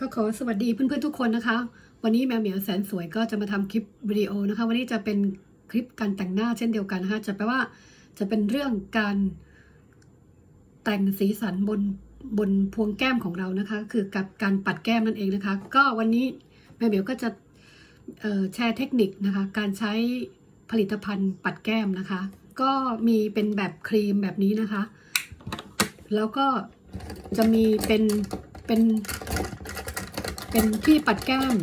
ก็ขอสวัสดีเพื่อนๆทุกคนนะคะ วันนี้แมวเหมียวแสนสวยก็จะมาทำคลิปวิดีโอนะคะ วันนี้จะเป็นคลิปการแต่งหน้าเช่นเดียวกันนะคะจะแปลว่าจะเป็นเรื่องการแต่งสีสันบนบนพวงแก้มของเรานะคะ คือกับการปัดแก้มนั่นเองนะคะ ก็วันนี้แมวเหมียวก็จะแชร์เทคนิคนะคะ การใช้ผลิตภัณฑ์ปัดแก้มนะคะ ก็มีเป็นแบบครีมแบบนี้นะคะ แล้วก็จะมีเป็นเป็น เป็นที่ปัดแก้ม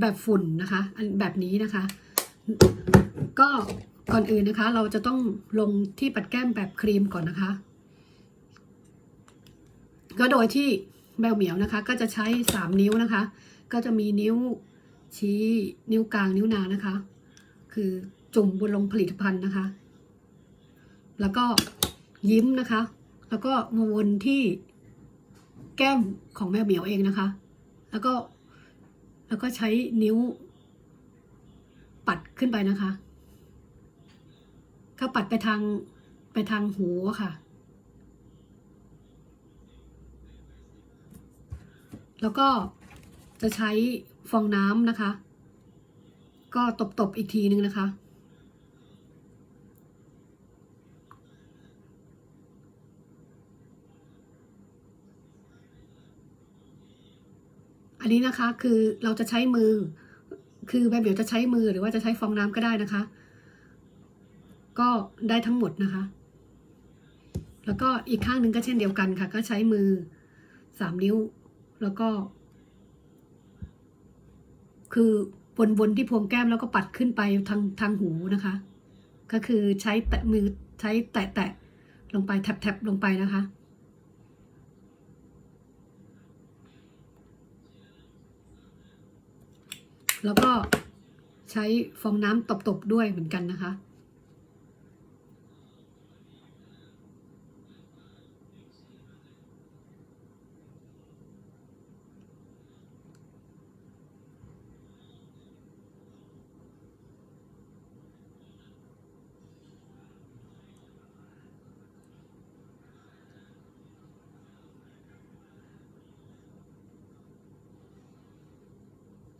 แบบฝุ่นนะคะอันแบบนี้นะคะ ก็ก่อนอื่นนะคะ เราจะต้องลงที่ปัดแก้มแบบครีมก่อนนะคะ ก็โดยที่แมวเหมียวนะคะ ก็จะใช้สามนิ้วนะคะ ก็จะมีนิ้วชี้นิ้วกลางนิ้วนางนะคะ คือจุ่มบนลงผลิตภัณฑ์นะคะ แล้วก็ยิ้มนะคะ แล้วก็มาวนที่แก้มของแมวเหมียวเองนะคะ แล้วก็แล้วก็ใช้นิ้ว ปัดขึ้นไปนะคะเขาปัดไปทางไปทางหูค่ะ แล้วก็จะใช้ฟองน้ำนะคะ ก็ตบๆอีกทีนึงนะคะ อันนี้นะคะคือเราจะใช้มือ คือแบบเดี๋ยวจะใช้มือหรือว่าจะใช้ฟองน้ำก็ได้นะคะ ก็ได้ทั้งหมดนะคะ แล้วก็อีกข้างหนึ่งก็เช่นเดียวกันค่ะ ก็ใช้มือสามนิ้ว แล้วก็ คือวนๆที่พวงแก้มแล้วก็ปัดขึ้นไปทางทางหูนะคะ ก็คือใช้แตะมือใช้แตะแตะลงไปแทบๆลงไปนะคะ แล้วก็ใช้ฟองน้ำตบๆด้วยเหมือนกันนะคะ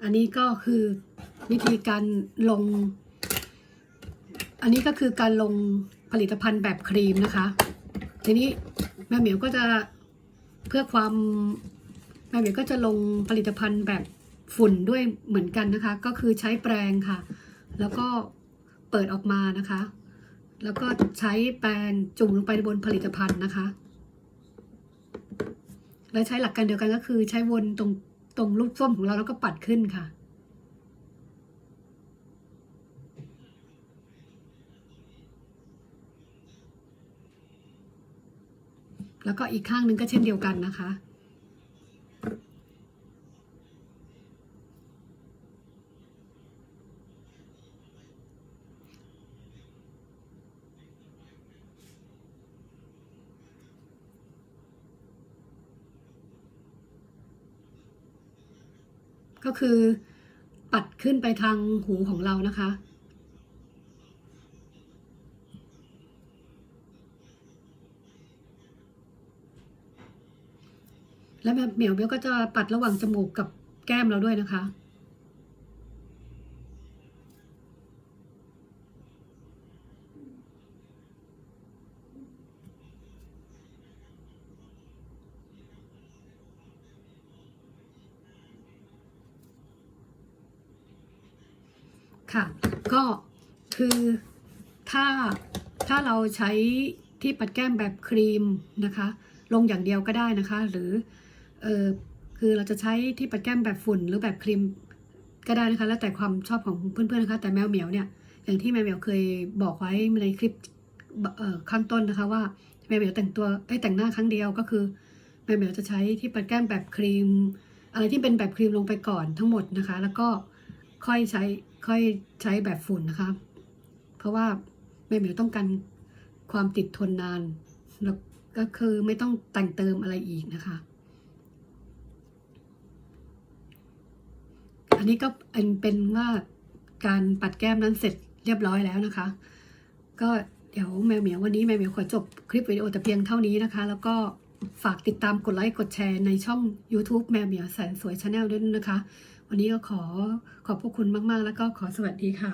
อันนี้ก็คือวิธีการลง อันนี้ก็คือการลงผลิตภัณฑ์แบบครีมนะคะ ทีนี้แม่เหมียวก็จะเพื่อความแม่เหมียวก็จะลงผลิตภัณฑ์แบบฝุ่นด้วยเหมือนกันนะคะ ก็คือใช้แปรงค่ะ แล้วก็เปิดออกมานะคะ แล้วก็ใช้แปรงจุ่มลงไปบนผลิตภัณฑ์นะคะ และใช้หลักการเดียวกันก็คือใช้วนตรง ตรงลูกส้มของเราแล้วก็ปัดขึ้นค่ะ แล้วก็อีกข้างหนึ่งก็เช่นเดียวกันนะคะ ก็คือปัดขึ้นไปทางหูของเรานะคะ แล้วแบบเหมียวเบลก็จะปัดระหว่างจมูกกับแก้มเราด้วยนะคะ ค่ะ ก็คือถ้าถ้าเราใช้ที่ปัดแก้มแบบครีมนะคะ ลงอย่างเดียวก็ได้นะคะ หรือเออคือเราจะใช้ที่ปัดแก้มแบบฝุ่นหรือแบบครีมก็ได้นะคะ แล้วแต่ความชอบของเพื่อนๆนะคะ แต่แมวเหมียวเนี่ยอย่างที่แมวเหมียวเคยบอกไว้ในคลิปข้างต้นนะคะว่าแมวเหมียวแต่งตัวไอ้แต่งหน้าครั้งเดียวก็คือแมวเหมียวจะใช้ที่ปัดแก้มแบบครีม อะไรที่เป็นแบบครีมลงไปก่อนทั้งหมดนะคะ แล้วก็ ค่อยใช้ค่อยใช้แบบฝุ่นนะคะ เพราะว่าแม่เหมียวต้องการความติดทนนาน แล้วก็คือไม่ต้องแต่งเติมอะไรอีกนะคะ อันนี้ก็เป็นเป็นว่าการปัดแก้มนั้นเสร็จเรียบร้อยแล้วนะคะ ก็เดี๋ยวแมวเหมียววันนี้แมวเหมียวขอจบคลิปวิดีโอแต่เพียงเท่านี้นะคะ แล้วก็ฝากติดตามกดไลค์กดแชร์ในช่อง YouTube แมวเหมียวแสนสวยชาแนลด้วยนะคะ วันนี้ก็ขอขอบพระคุณมาก ๆ แล้วก็ขอสวัสดีค่ะ